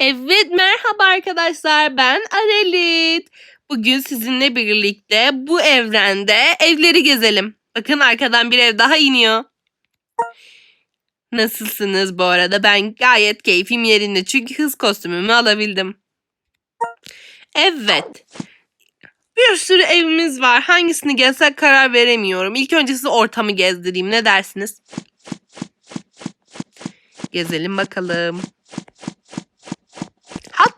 Evet merhaba arkadaşlar ben Arelit. Bugün sizinle birlikte bu evrende evleri gezelim. Bakın arkadan bir ev daha iniyor. Nasılsınız bu arada? Ben gayet keyfim yerinde çünkü hız kostümümü alabildim. Evet. Bir sürü evimiz var. Hangisini gezsek karar veremiyorum. İlk önce size ortamı gezdireyim. Ne dersiniz? Gezelim bakalım.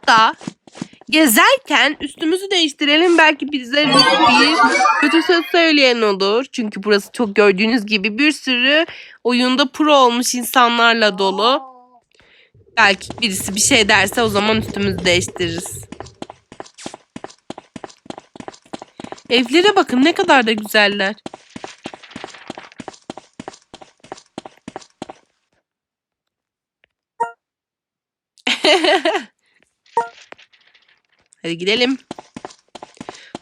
Hatta gezerken üstümüzü değiştirelim. Belki bize bir kötü söz söyleyen olur. Çünkü burası çok gördüğünüz gibi bir sürü oyunda pro olmuş insanlarla dolu. Belki birisi bir şey derse o zaman üstümüzü değiştiririz. Evlere bakın ne kadar da güzeller. Hadi gidelim.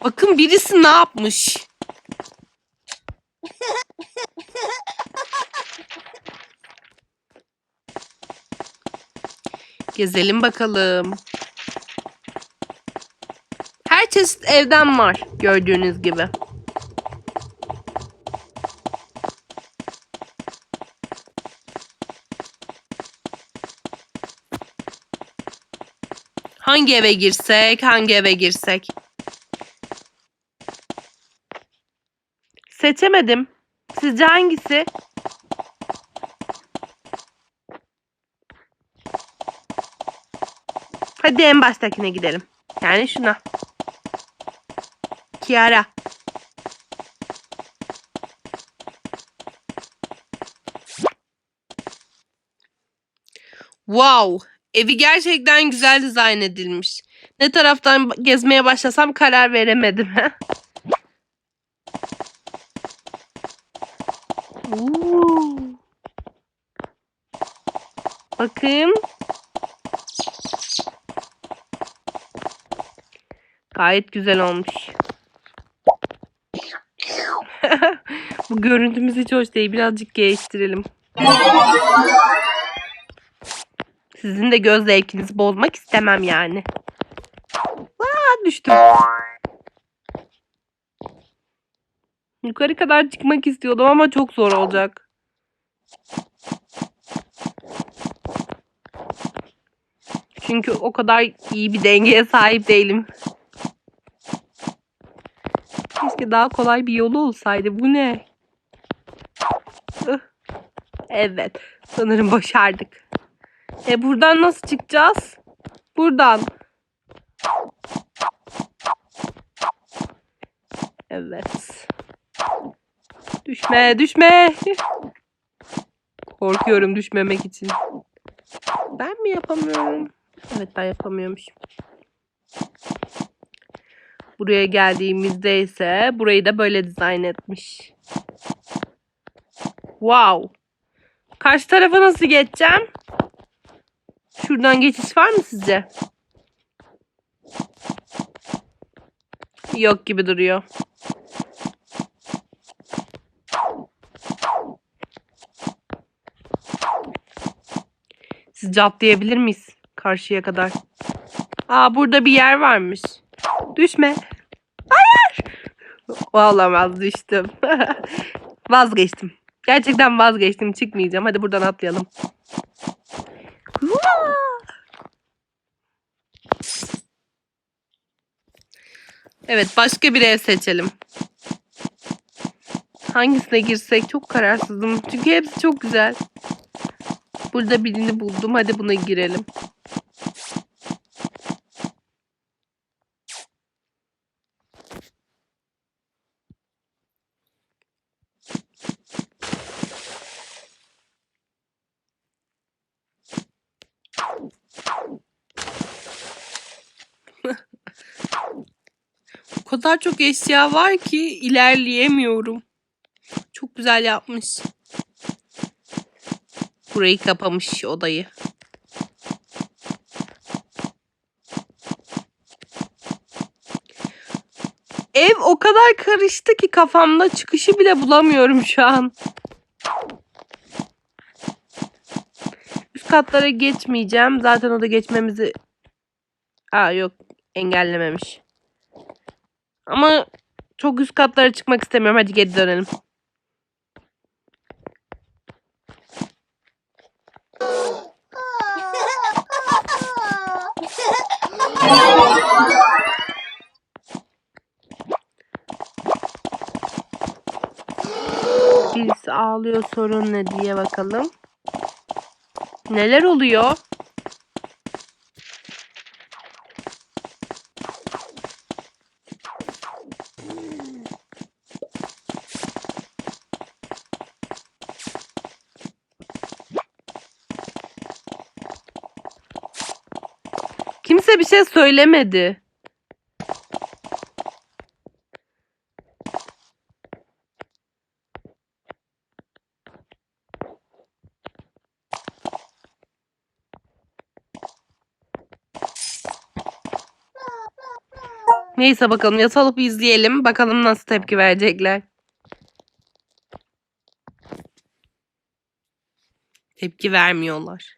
Bakın birisi ne yapmış. Gezelim bakalım. Her çeşit evden var gördüğünüz gibi. Hangi eve girsek, hangi eve girsek? Seçemedim. Sizce hangisi? Hadi en baştakine gidelim. Yani şuna. Kiara. Wow. Evi gerçekten güzel dizayn edilmiş. Ne taraftan gezmeye başlasam karar veremedim. Oo. Bakın. Gayet güzel olmuş. Bu görüntümüz hiç hoş değil. Birazcık geliştirelim. Sizin de göz zevkinizi bozmak istemem yani. Aa, düştüm. Yukarı kadar çıkmak istiyordum ama çok zor olacak. Çünkü o kadar iyi bir dengeye sahip değilim. Keşke daha kolay bir yolu olsaydı. Bu ne? Evet. Sanırım başardık. E buradan nasıl çıkacağız? Buradan. Evet. Düşme, düşme. Korkuyorum düşmemek için. Ben mi yapamıyorum? Evet ben yapamıyormuşum. Buraya geldiğimizde ise burayı da böyle dizayn etmiş. Wow. Karşı tarafa nasıl geçeceğim? Şuradan geçiş var mı sizce? Yok gibi duruyor. Sizce atlayabilir miyiz karşıya kadar? Aa burada bir yer varmış. Düşme. Hayır. Olamaz düştüm. vazgeçtim. Gerçekten vazgeçtim. Çıkmayacağım. Hadi buradan atlayalım. Evet başka bir ev seçelim. Hangisine girsek çok kararsızım. Çünkü hepsi çok güzel. Burada birini buldum. Hadi buna girelim. Kadar çok eşya var ki ilerleyemiyorum. Çok güzel yapmış. Burayı kapamış odayı. Ev o kadar karıştı ki kafamda çıkışı bile bulamıyorum şu an. üst katlara geçmeyeceğim. Zaten o da geçmemizi... Aa yok engellememiş. Ama çok üst katlara çıkmak istemiyorum. Hadi geri dönelim. Birisi ağlıyor sorun ne diye bakalım. Neler oluyor? Kimse bir şey söylemedi. Neyse bakalım yasalıp izleyelim. Bakalım nasıl tepki verecekler. Tepki vermiyorlar.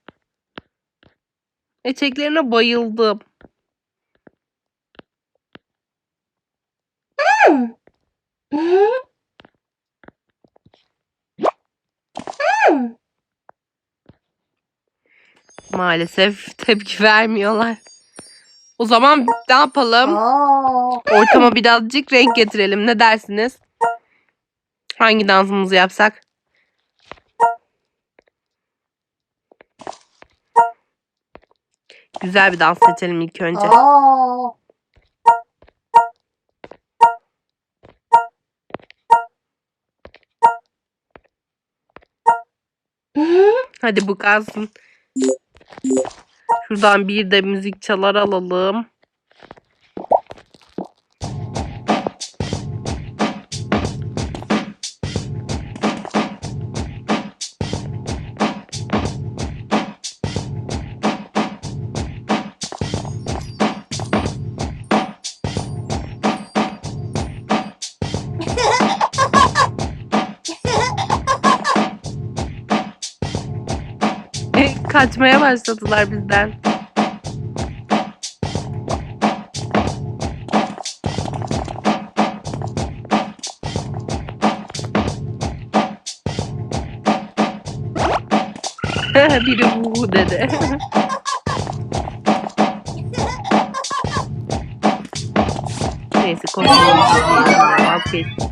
Eteklerine bayıldım. Maalesef tepki vermiyorlar. O zaman ne yapalım? Ortama birazcık renk getirelim. Ne dersiniz? Hangi dansımızı yapsak? Güzel bir dans seçelim ilk önce. Hadi bu kalsın. Şuradan bir de müzik çalar alalım. Kaçmaya başladılar bizden. Biri bu dedi. Neyse konuşalım. Vazgeç.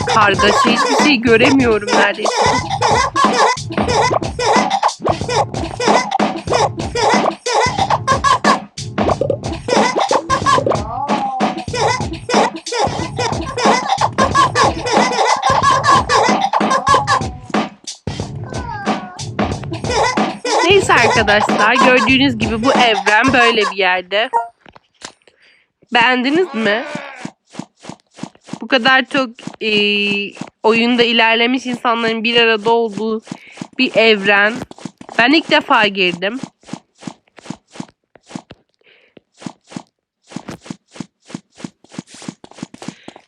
Bir kargaşa. Hiçbir şey göremiyorum neredeyse. Neyse arkadaşlar gördüğünüz gibi bu evren böyle bir yerde. Beğendiniz mi? Bu kadar çok e, oyunda ilerlemiş insanların bir arada olduğu bir evren. Ben ilk defa girdim.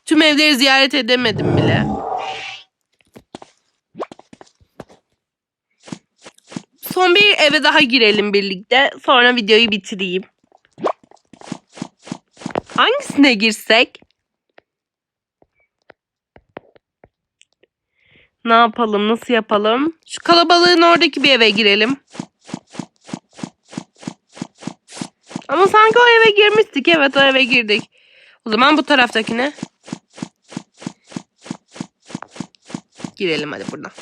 Tüm evleri ziyaret edemedim bile. Son bir eve daha girelim birlikte. Sonra videoyu bitireyim. Hangisine girsek? Ne yapalım? Nasıl yapalım? Şu kalabalığın oradaki bir eve girelim. Ama sanki o eve girmiştik. Evet o eve girdik. O zaman bu taraftakine. Girelim hadi buradan.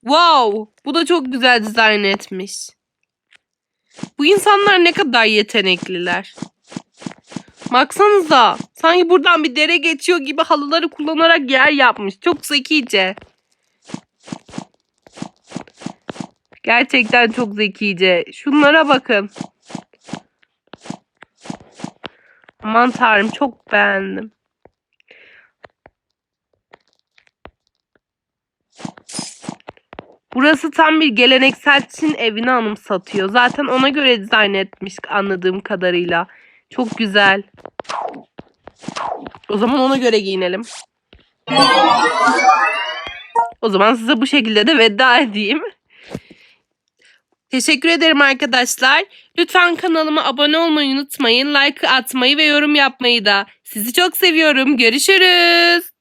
Wow! Bu da çok güzel dizayn etmiş. Bu insanlar ne kadar yetenekliler. Baksanıza. Sanki buradan bir dere geçiyor gibi halıları kullanarak yer yapmış. Çok zekice. Gerçekten çok zekice. Şunlara bakın. Aman tanrım çok beğendim. Burası tam bir geleneksel gelenekselçinin evini anımsatıyor. Zaten ona göre dizayn etmiş anladığım kadarıyla. Çok güzel. O zaman ona göre giyinelim. O zaman size bu şekilde de veda edeyim. Teşekkür ederim arkadaşlar. Lütfen kanalıma abone olmayı unutmayın. Like atmayı ve yorum yapmayı da. Sizi çok seviyorum. Görüşürüz.